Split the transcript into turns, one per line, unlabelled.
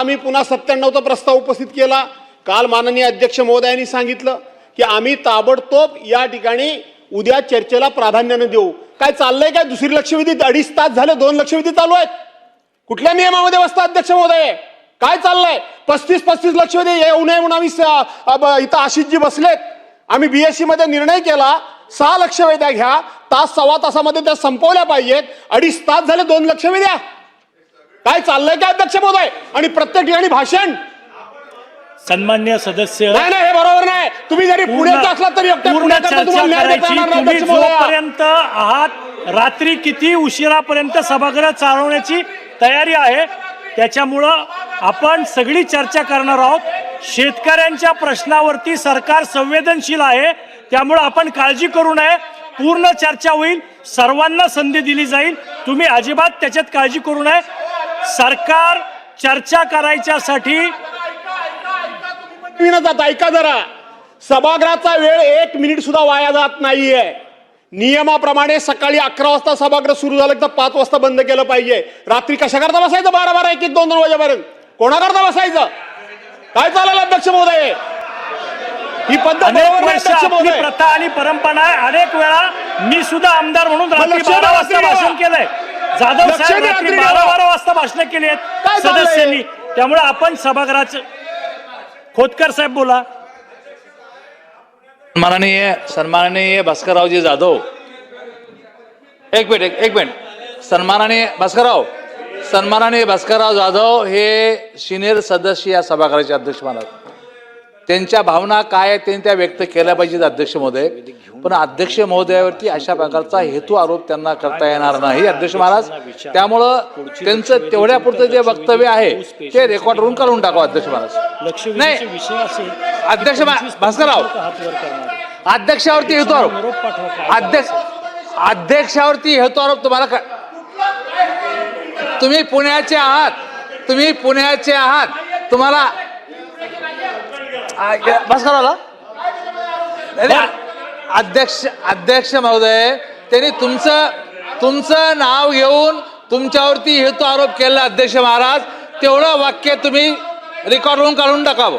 आम्ही पुन्हा सत्त्याण्णवचा प्रस्ताव उपस्थित केला. काल माननीय अध्यक्ष महोदयांनी सांगितलं की आम्ही ताबडतोब या ठिकाणी उद्या चर्चेला प्राधान्यानं देऊ. काय चाललंय काय? दुसरी लक्षवेधी अडीच तास झाले दोन लक्षवेधी चालू आहेत. कुठल्या नियमामध्ये बसता अध्यक्ष महोदय? काय चाललंय? पस्तीस पस्तीस लक्षवेधी येऊ नये म्हणून आम्ही इथं आशिषजी बसलेत. आम्ही बीएससी मध्ये निर्णय केला सहा लक्षवेद्या घ्या तास सव्वा तासामध्ये त्या संपवल्या पाहिजेत. अडीच तास झाले दोन लक्षवेद्या. काय चाललंय काय अध्यक्ष महोदय? आणि प्रत्येक ठिकाणी भाषण?
सन्मान्य सदस्य
नाही नाही हे बरोबर नाही. तुम्ही जरी पुण्याचा असला तरी एकट्या
पूर्ण
पुण्याकरता
चर्चा
तुम्हाला न्याय देता
करायची
येणार नाही,
तुम्ही
अध्यक्ष महोदया.
जोपर्यंत आहात रात्री किती उशिरापर्यंत सभागृह चालवण्याची तयारी आहे त्याच्यामुळं आपण सगळी चर्चा करणार आहोत. शेतकऱ्यांच्या प्रश्नावरती सरकार संवेदनशील आहे त्यामुळं आपण काळजी करू नये. पूर्ण चर्चा होईल सर्वांना संधी दिली जाईल. तुम्ही अजिबात त्याच्यात काळजी करू नये. सरकार चर्चा करायच्यासाठी
जात ऐका जरा. सभागृहाचा वेळ एक मिनिट सुद्धा वाया जात नाहीये. नियमाप्रमाणे सकाळी अकरा वाजता सभागृह सुरू झालं तर पाच वाजता बंद केलं पाहिजे. रात्री कशा करता बसायचं? बारा बारा एक एक दोन दोन वाजेपर्यंत. कोणाकरता बसायचं? काय चालेल अध्यक्ष महोदय? ही पद्धत
प्रथा आणि परंपरा अनेक वेळा मी सुद्धा आमदार म्हणून रात्री बारा वाजता भाषण. केलंय. जाधव साहेब रात्री बारा. बारा वाजता भाषण केली आहेत? सदस्यांनी. त्यामुळे आपण सभागृहाचं खोतकर साहेब बोला.
सन्माननीय सन्माननीय भास्कररावजी जाधव. एक मिनिट एक एक मिनिट. सन्माननीय भास्करराव. सन्माननीय भास्करराव जाधव हे सिनियर सदस्य या सभागृहाचे अध्यक्ष महाराज त्यांच्या भावना काय आहेत त्यांनी त्या व्यक्त केल्या पाहिजेत अध्यक्ष महोदय. पण अध्यक्ष महोदयावरती अशा प्रकारचा हेतू आरोप त्यांना करता येणार नाही. अध्यक्ष महाराज त्यामुळं त्यांचं तेवढ्या पुरतं जे वक्तव्य आहे ते रेकॉर्ड करून काढून टाकावं अध्यक्ष महाराज.
असेल
अध्यक्ष भास्करराव. अध्यक्षावरती हेतू आरोप. अध्यक्ष अध्यक्षावरती हेतू आरोप तुम्हाला तुम्ही पुण्याचे आहात. तुम्ही पुण्याचे आहात. तुम्हाला करा अध्यक्ष अध्यक्ष महोदय त्यांनी तुमचं तुमचं नाव घेऊन तुमच्यावरती हेतू आरोप केला अध्यक्ष महाराज. तेवढं वाक्य तुम्ही रेकॉर्ड होऊन काढून टाकावं.